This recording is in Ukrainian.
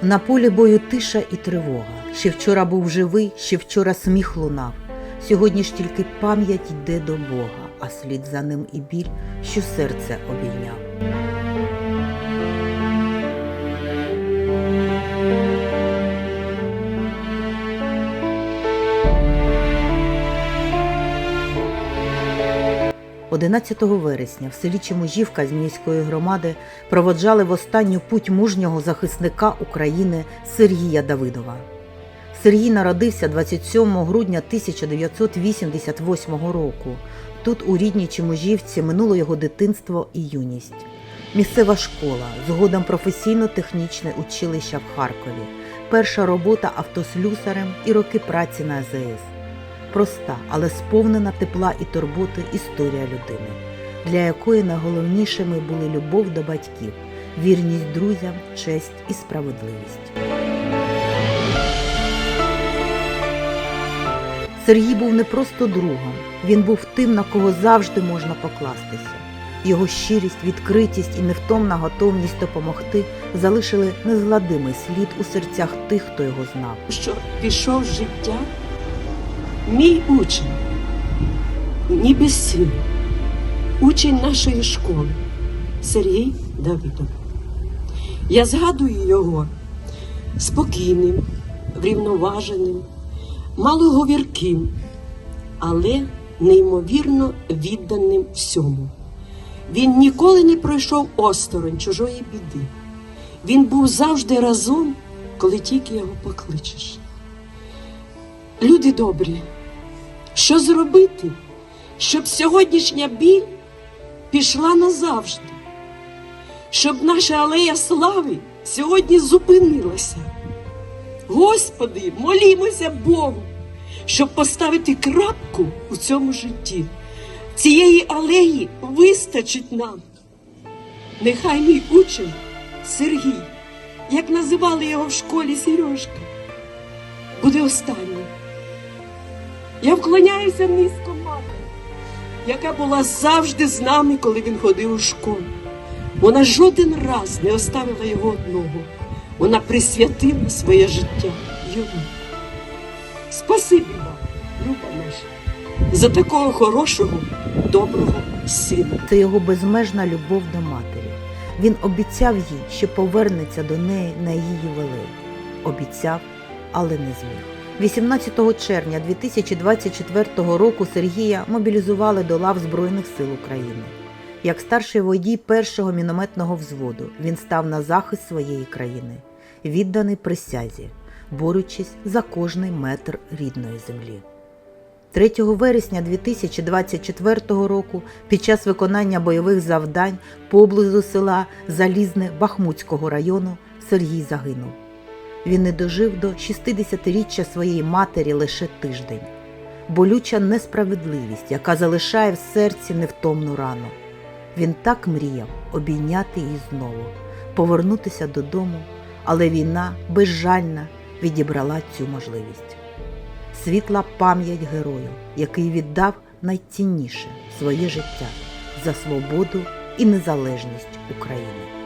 На полі бою тиша і тривога. Ще вчора був живий, ще вчора сміх лунав. Сьогодні ж тільки пам'ять йде до Бога, а слід за ним і біль, що серце обійняв. – 11 вересня в селі Чеможівка з міської громади проводжали в останню путь мужнього захисника України Сергія Давидова. Сергій народився 27 грудня 1988 року. Тут, у рідній Чеможівці, минуло його дитинство і юність. Місцева школа, згодом професійно-технічне училище в Харкові, перша робота автослюсарем і роки праці на АЗС. Проста, але сповнена тепла і турботи історія людини, для якої найголовнішими були любов до батьків, вірність друзям, честь і справедливість. Сергій був не просто другом, він був тим, на кого завжди можна покластися. Його щирість, відкритість і невтомна готовність допомогти залишили незгладимий слід у серцях тих, хто його знав. що пішов життя мій учень, ніби син, учень нашої школи Сергій Давидов. Я згадую його спокійним, врівноваженим, малоговірким, але неймовірно відданим всьому. Він ніколи не пройшов осторонь чужої біди. Він був завжди разом, коли тільки його покличеш. Люди добрі, що зробити, щоб сьогоднішня біль пішла назавжди, щоб наша алея слави сьогодні зупинилася. Господи, молімося Богу, щоб поставити крапку у цьому житті. Цієї алеї вистачить нам. Нехай мій учень Сергій, як називали його в школі Сережка, буде останнім. Я вклоняюся низько матері, яка була завжди з нами, коли він ходив у школу. Вона жоден раз не оставила його одного. Вона присвятила своє життя йому. Спасибі вам, люба наша, за такого хорошого, доброго сина. Це його безмежна любов до матері. Він обіцяв їй, що повернеться до неї на її ювілей. Обіцяв, але не зміг. 18 червня 2024 року Сергія мобілізували до лав Збройних сил України. Як старший водій першого мінометного взводу, він став на захист своєї країни, відданий присязі, борючись за кожний метр рідної землі. 3 вересня 2024 року під час виконання бойових завдань поблизу села Залізне Бахмутського району Сергій загинув. Він не дожив до 60-річчя своєї матері лише тиждень. Болюча несправедливість, яка залишає в серці невтомну рану. Він так мріяв обійняти її знову, повернутися додому, але війна безжальна відібрала цю можливість світла пам'ять герою, який віддав найцінніше своє життя за свободу і незалежність України.